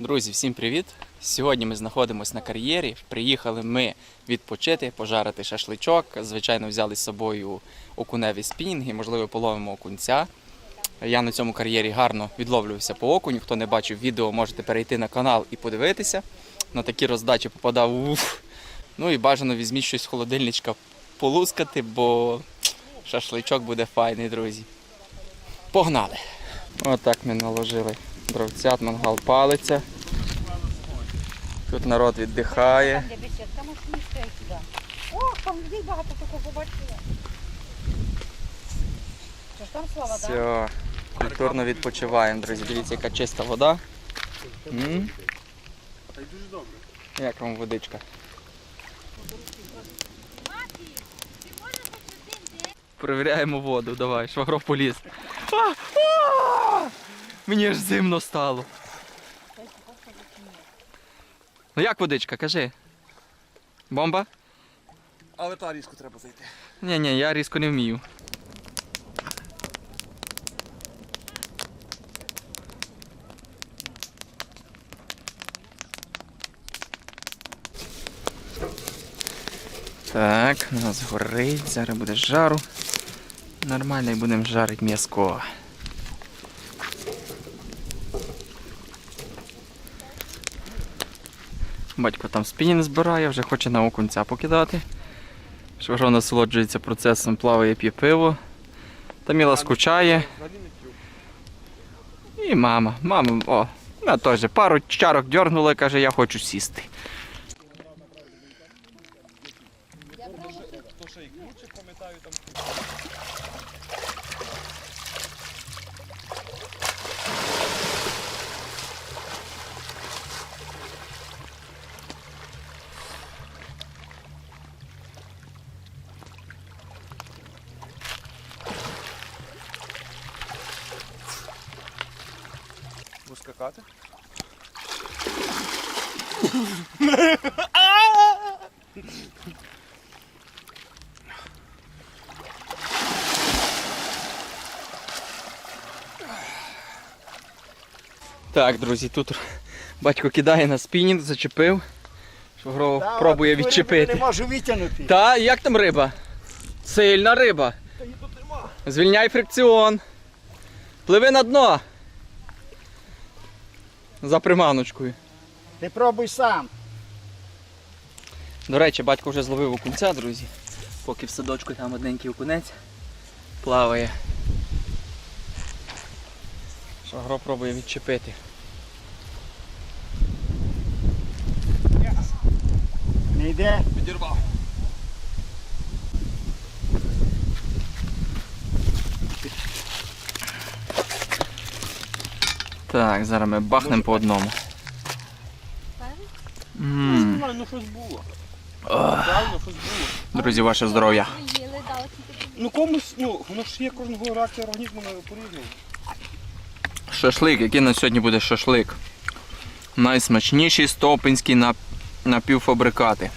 Друзі, всім привіт! Сьогодні ми знаходимося на кар'єрі. Приїхали ми відпочити, пожарити шашличок. Звичайно, взяли з собою окуневі спінги, можливо, половимо окунця. Я на цьому кар'єрі гарно відловлювався по окуню. Хто не бачив відео, можете перейти на канал і подивитися. На такі роздачі попадав. Уф. Ну і бажано візьміть щось з холодильничка полускати, бо шашличок буде файний, друзі. Погнали! Отак ми наложили дровцят, мангал палиться. Тут народ віддихає. Ох, там людей багато такого побачила. Там слава? Все, культурно відпочиваємо, друзі. Дивіться, яка чиста вода. М? Як вам водичка? Перевіряємо воду, давай, швагров поліз. А! А! Мені аж зимно стало. Ну як водичка, кажи? Бомба? Але та різко треба зайти. Ні, ні, я різко не вмію. Так, у нас горить, зараз буде жару. Нормально і будемо жарити м'язко. Батько там спінінг збирає, вже хоче на окунця покидати. Швагро насолоджується процесом, плаває, п'є пиво. Таміла скучає. І мама. Мама, о, вона теж пару чарок дьорнула, каже, я хочу сісти. Так, друзі, тут батько кидає на спінінг, зачепив. Швагро пробує відчепити. Не можу витягнути. Та, як там риба? Сильна риба. Звільняй фрикціон. Пливи на дно. За приманочкою. Ти пробуй сам. До речі, батько вже зловив окунця, друзі. Поки в садочку там одненький окунець плаває. Шагро пробує відчепити. Не йде. Підірвав. Так, зараз ми бахнемо по одному. М, ну щось було. Щось було. Друзі, ваше здоров'я. Ну комусь, ну, воно ж є кожного реакція організму на по-різному. Шашлик, який на сьогодні буде шашлик. Найсмачніші стопинські нап- напівфабрикати.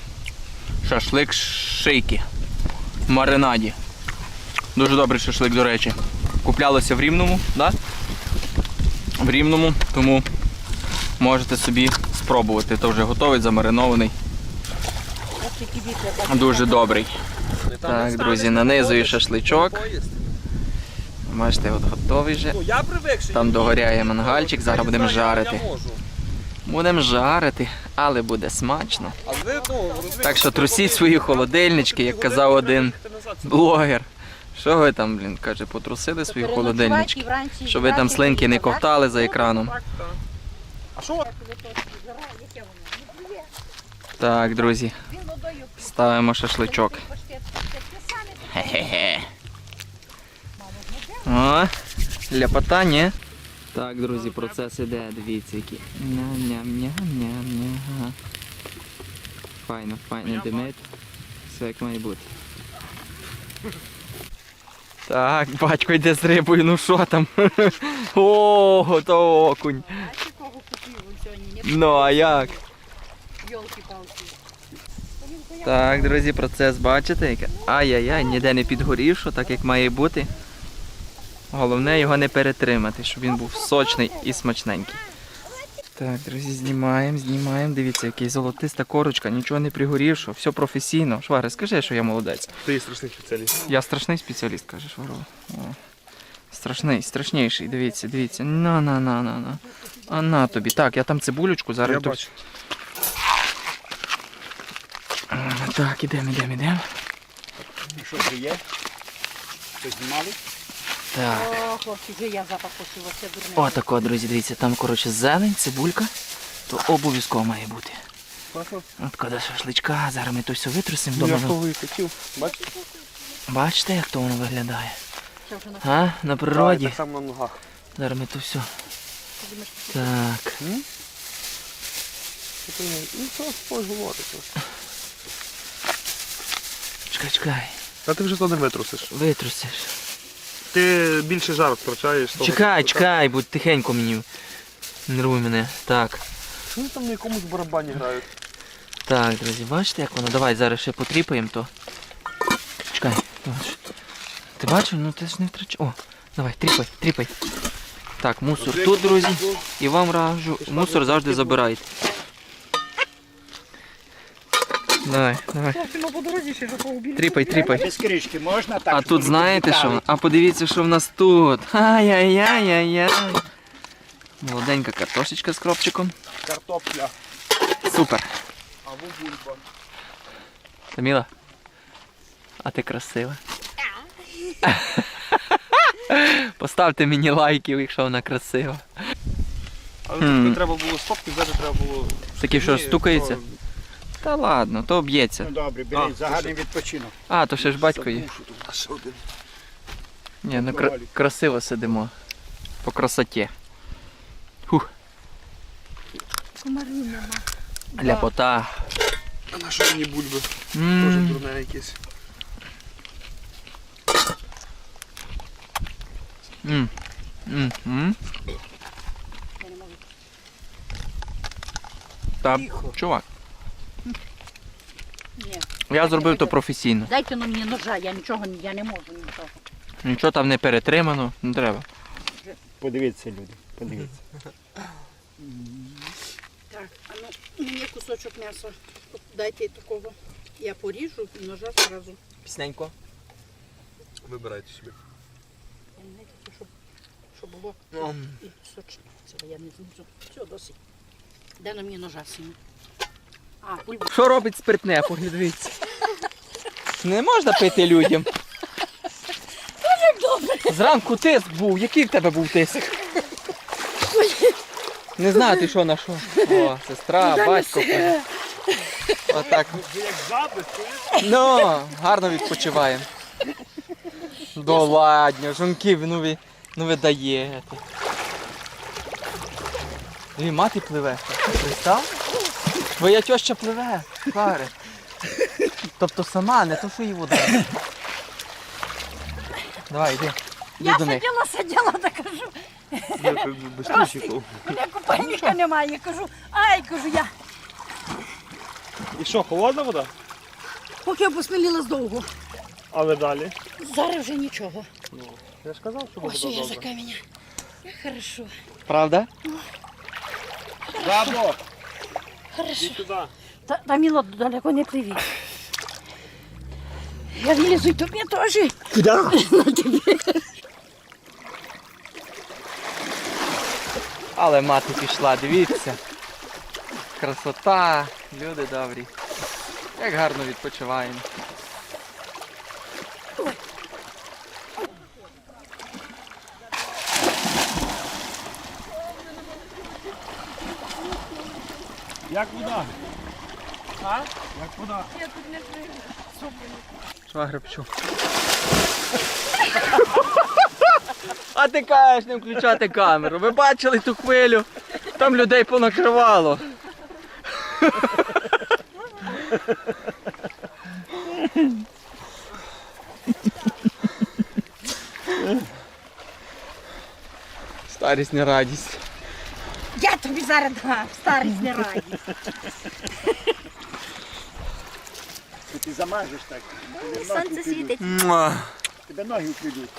Шашлик шийки. В маринаді. Дуже добрий шашлик, до речі. Куплялося в Рівному, да? В Рівному, тому можете собі спробувати. То вже готовий, замаринований. Дуже добрий. Так, друзі, нанизую шашличок. Бачите, от готовий вже. Там догоряє мангальчик, зараз будемо жарити. Будемо жарити, але буде смачно. Ну, Так що трусіть свої холодильнички, як казав один блогер. Що ви там, блін, каже, потрусили свої холодильнички, щоб ви там слинки не ковтали за екраном. А що? Так, друзі, ставимо шашличок. Хе-хе-хе. О, ляпота, ні? Так, друзі, процес іде, дивіться, які. Ням-ням-ням-ням-ням. Файно, файно димить. Все як має бути. Так, батько йде з рибою, ну що там? О, то окунь. Ну а як? Йолки-палки. Так, друзі, процес бачите? Ай-яй-яй, ніде не підгорівши, так як має бути. Головне його не перетримати, щоб він був сочний і смачненький. Так, друзі, знімаємо, знімаємо. Дивіться, який золотиста корочка, нічого не пригорівшо, все професійно. Швари, скажи, що я молодець. Ти страшний спеціаліст. Я страшний спеціаліст, каже Шварова. Страшний, страшніший. Дивіться, дивіться. На, на, на, на, на. А на тобі. Так, я там цибулючку зараз. Я бачу. Так, ідемо, ідемо, ідемо. Що вже є? Що знімали? Так. О, хлопці, вже я запах почула, це дурне. О, тако, друзі, дивіться, там, коротше, зелень, цибулька. То обов'язково має бути. От коли шашличка, зараз ми то все витрусимо Я того і хотів. Бачите? Бачите, як то воно виглядає? Це вже на А? На природі. Так само на ногах. Зараз ми то все. Подумаєш, Так. Ну, що спой говорити. Чекай, чекай. А ти вже то не витрусиш. Витрусиш. Ти більше жару втрачаєш. того Чекай, шашлика. чекай, будь тихенько мені. Нервуй мене. Так. Вони там на якомусь барабані грають? Так, друзі, бачите, як воно? Давай зараз ще потріпаємо то. Чекай. Бач. Ти бачив? Ну ти ж не втрачай. О, давай, тріпай, тріпай. Так, мусор тут, друзі. І вам раджу, мусор завжди забирайте. Давай, давай. Хлопці, ну по дорозі ще ж поубіли. Тріпай, тріпай. Без кришки можна так? А щоб тут не знаєте що? А подивіться, що в нас тут. Ай-яй-яй-яй-яй. Молоденька картошечка з кропчиком. Картопля. Супер. Або бульба. Таміла, а ти красива. Поставте мені лайків, якщо вона красива. Але тут треба було стопки, взяти треба було. Такі, що Ні, стукається? то- Та ладно, то б'ється. Ну добре, А, беріть то загальний відпочинок. А, то ще ж батько є. Забув, що тут. А ще один. Ні, ну кра- красиво сидимо. По красоті. Фух, Комарів нема. ляпота. А на що мені бульби? Теж М. дурне якесь. М. М. М. Я не можу. Та, чувак. Я зробив то професійно. Дайте ну мені ножа, я нічого, не- я не можу нічого. Нічого там не перетримано, не треба. Подивіться, люди, подивіться. Так, а ну мені кусочок м'яса. От Дайте такого. Я поріжу і ножа зразу. Пісненько. Вибирайте собі. Я не таке, щоб, щоб було і сочне. Це я не знизу. Все, досить. Де на мені ножа сіну? Що робить спиртне, поглядіться. Не можна пити людям. Зранку тиск був. Який в тебе був тиск? Не знаю ти що на що. О, сестра, батько. Отак. Ну, гарно відпочиваємо. Да ладно, жонки, ну ви, ну ви даєте. Дві мати пливе. Представ? Твоя теща пливе, пари. Тобто сама, не то що її вода. Давай, йди. Йди Я до них. сиділа, сиділа та кажу, Я тут без трусиків. мене купальника немає. Я кажу, ай, кажу я. І що, холодна вода? Поки я посмілілась довго. Але далі. Зараз вже нічого. Я ж казав, що буде Ось я за каменя. Хорошо. Правда? Жабо, Хорошо. Та, та міло далеко не пливі. Я влізу й тобі теж. Куди? Але мати пішла, дивіться. Красота, люди добрі. Як гарно відпочиваємо. Як вода? А? Як вода? Я тут не Що Швагребчу. А ти кажеш не включати камеру. Ви бачили ту хвилю? Там людей понакривало. Старість не радість. Я тобі зараз дам, старість не радість. Ти замажеш так. Тебе ноги Сонце підуть. світить. Муа. Тебе ноги.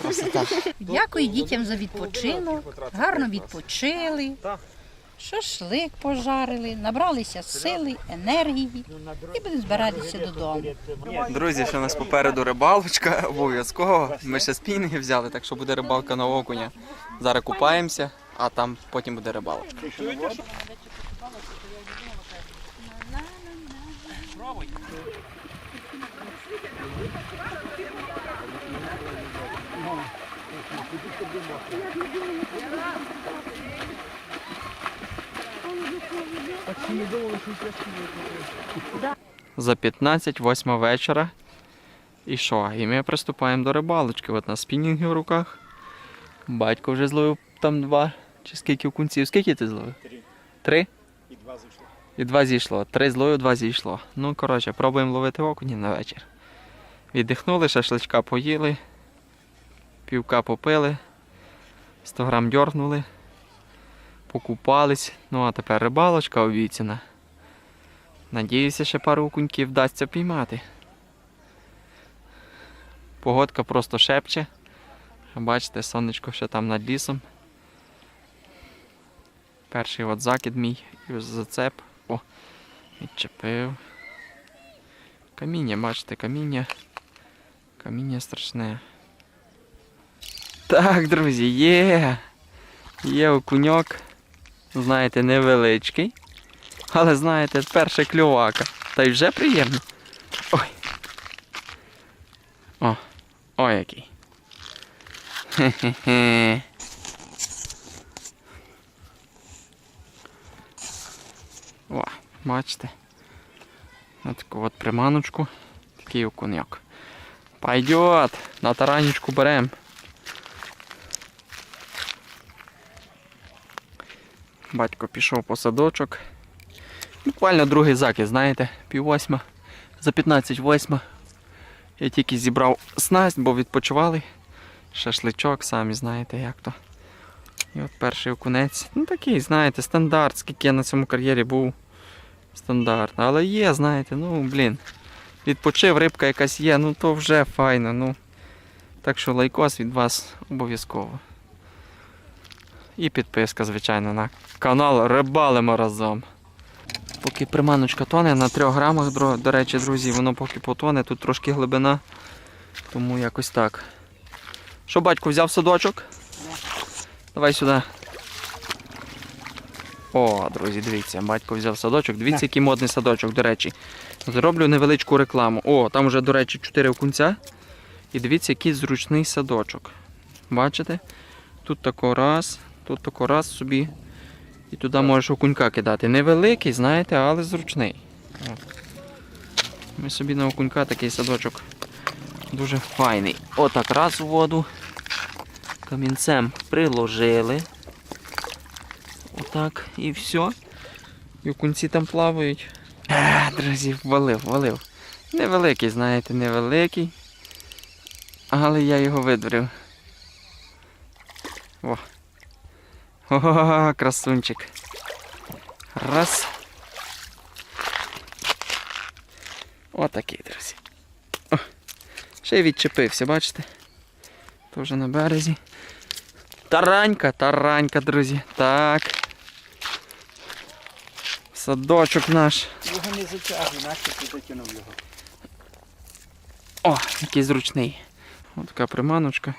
Красота. Дякую дітям за відпочинок. Гарно відпочили. Шашлик пожарили, набралися сили, енергії і будемо збиратися додому. Друзі, ще у нас попереду рибалочка, обов'язково. Ми ще спінги взяли, так що буде рибалка на окуня. Зараз купаємося, а там потім буде рибалочка. За 15, 8 вечора. І що? І ми приступаємо до рибалочки. От на спінінги в руках. Батько вже зловив там два. Чи скільки окунців? Скільки ти зловив? Три. Три? І два зайшло. І два зійшло. Три зловив, два зійшло. Ну, коротше, пробуємо ловити окуні на вечір. Віддихнули, шашличка поїли, півка попили, 100 грам дьоргнули, покупались. Ну а тепер рибалочка обіцяна. Надіюся, ще пару окуньків вдасться піймати. Погодка просто шепче. Бачите, сонечко ще там над лісом. Перший от закид мій і зацеп. О, відчепив. Каміння, бачите, каміння. Каміння страшне. Так, друзі, є. Є окуньок. Знаєте, невеличкий. Але знаєте, перша клювака. Та й вже приємно. Ой. О, ой який. Хе-хе-хе. О, бачите. На таку от приманочку. Такий окуньок. Пойдет! На таранечку берем. Батько пішов по садочок. Буквально другий закид, знаєте, пів восьма. За 15 восьма. Я тільки зібрав снасть, бо відпочивали. Шашличок, самі знаєте як то. І от перший окунець. Ну такий, знаєте, стандарт, скільки я на цьому кар'єрі був. Стандарт. Але є, знаєте, ну блін. Відпочив, рибка якась є, ну то вже файно. Ну. Так що лайкос від вас обов'язково. І підписка, звичайно, на канал Рибалимо разом. Поки приманочка тоне на 3 грамах, до речі, друзі, воно поки потоне, тут трошки глибина. Тому якось так. Що, батько, взяв садочок? Давай сюди. О, друзі, дивіться, батько взяв садочок. Дивіться, який модний садочок, до речі. Зроблю невеличку рекламу. О, там вже, до речі, 4 окунця. І дивіться, який зручний садочок. Бачите? Тут тако раз, тут тако раз собі. І туди можеш окунька кидати. Невеликий, знаєте, але зручний. Ми собі на окунька такий садочок дуже файний. Отак раз у воду. Камінцем приложили. Отак і все. І окунці там плавають. А, друзі, валив, валив. Невеликий, знаєте, невеликий. Але я його видворив. О. О, красунчик. Раз. Отакий, друзі. О, ще й відчепився, бачите? То вже на березі. Таранька, таранька, друзі. Так. Садочок наш. Його не затягуй, нащо ти затягнув його. О, який зручний. Ось така приманочка.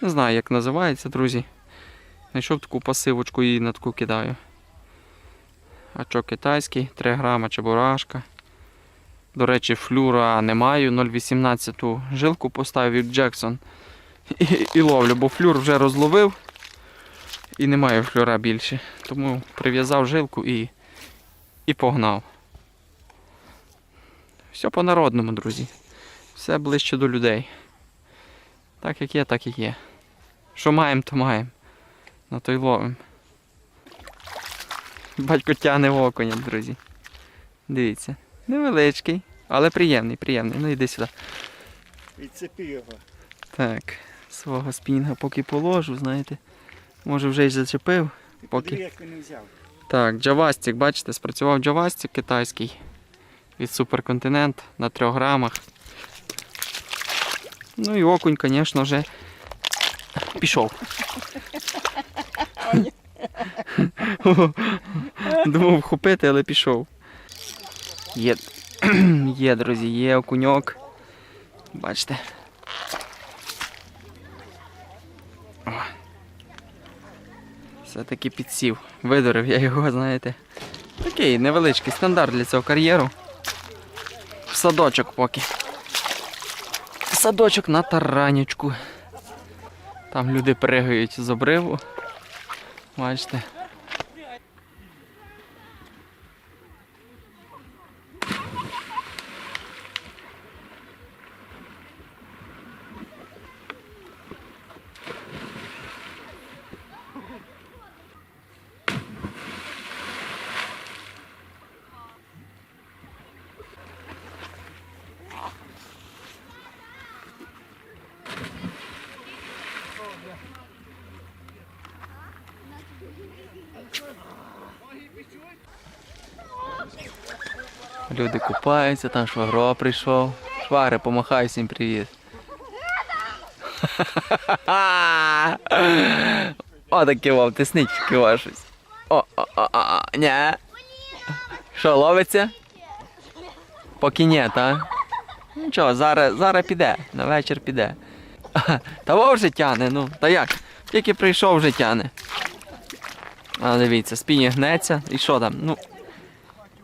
Не знаю, як називається, друзі. Знайшов таку пасивочку і на таку кидаю. Гачок китайський, 3 грама чебурашка. До речі, флюра не маю, 0,18 жилку поставив від Джексон. І, і ловлю, бо флюр вже розловив і немає флюра більше. Тому прив'язав жилку і, і погнав. Все по-народному, друзі. Все ближче до людей. Так як є, так і є. Що маємо, то маємо. На той ловим. Батько тягне окуня, друзі. Дивіться. Невеличкий, але приємний, приємний. Ну йди сюди. Відцепи його. Так, свого спінга поки положу, знаєте. Може вже й зачепив. Ти Поки. подиви, як він взяв. Так, джавастик, бачите, спрацював джавастик китайський від суперконтинент на 3 грамах. Ну і окунь, звісно, вже пішов. Думав вхопити, але пішов. Є, є, друзі, є окуньок. Бачите. О. Все-таки підсів. Видурив я його, знаєте. Такий невеличкий стандарт для цього кар'єру. Садочок поки. Садочок на таранючку. Там люди пригають з обриву. Бачите. Люди купаються, там швагро прийшов. Швагри, помахай всім привіт. О, таке вам, тисніть щось. О, о, о, о, ня. Що, ловиться? Поки ні, та? Нічого, зараз, зараз піде, на вечір піде. Та во вже тяне, ну, та як? Тільки прийшов вже тяне. А дивіться, спіні гнеться. І що там? Ну,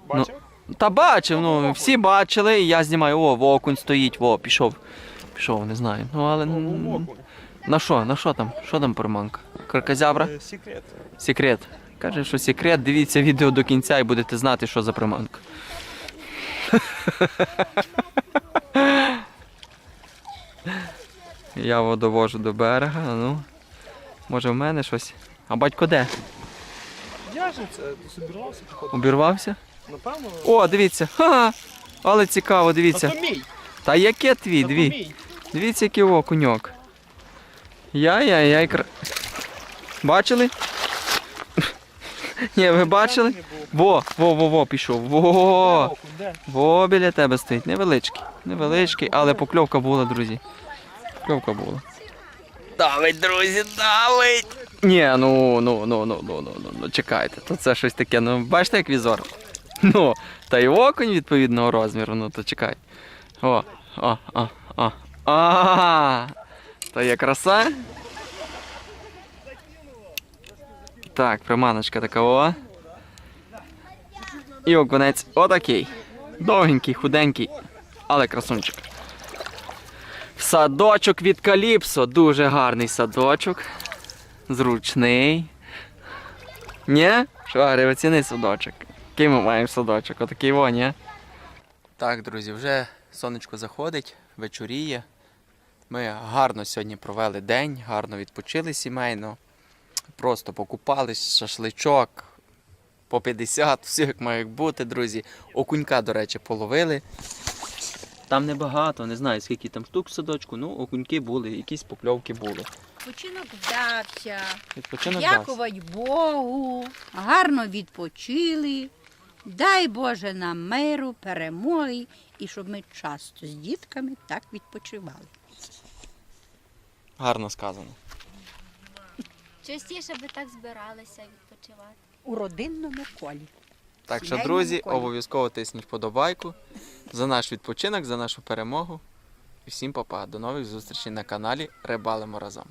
Бачив? та бачив, ну всі бачили, і я знімаю, о, окунь стоїть, во, пішов. Пішов, не знаю. Ну але. На що? На що там? Що там приманка? Кракозябра? Е, Секрет. Секрет. Каже, що секрет, дивіться відео до кінця і будете знати, що за приманка. Я його довожу до берега, ну. Може в мене щось. А батько де? Я ж це собирався, походу. Обірвався? Напевно. О, дивіться. Ха! Але цікаво, дивіться. А то мій. Та яке твій? а то Дві. мій. Дивіться, який окуньок. Яй-яй-яй. Кр... Бачили? Ні, ви бачили? Во, во, во, во, пішов. Во, окунь, де? во, біля тебе стоїть. Невеличкий. Невеличкий, але покльовка була, друзі. Покльовка була. Давить, друзі, давить! Ні, ну, ну ну ну ну ну ну ну чекайте, то це щось таке. Ну бачите, як візор? Ну, та й окунь відповідного розміру, ну то чекай. О, о, о, о. А! То є краса. Так, приманочка така о. І окунець отакий. Довгенький, худенький, але красунчик. Садочок від Каліпсо. Дуже гарний садочок. Зручний. Ні? Швари, оціни садочок. Який ми маємо садочок? Отакий во, ні? Так, друзі, вже сонечко заходить, вечоріє. Ми гарно сьогодні провели день, гарно відпочили сімейно. Просто покупались, шашличок, по 50, все як має бути, друзі. Окунька, до речі, половили. Там небагато, не знаю, скільки там штук в садочку, ну окуньки були, якісь покльовки були. Відпочинок вдався. Відпочинок. Дякувати Богу. Гарно відпочили. Дай Боже нам миру, перемоги і щоб ми часто з дітками так відпочивали. Гарно сказано. Частіше би так збиралися відпочивати. У родинному колі. Так що, Сімейному друзі, колі. обов'язково тисніть вподобайку за наш відпочинок, за нашу перемогу. І всім па-па. До нових зустрічей на каналі Рибалимо разом.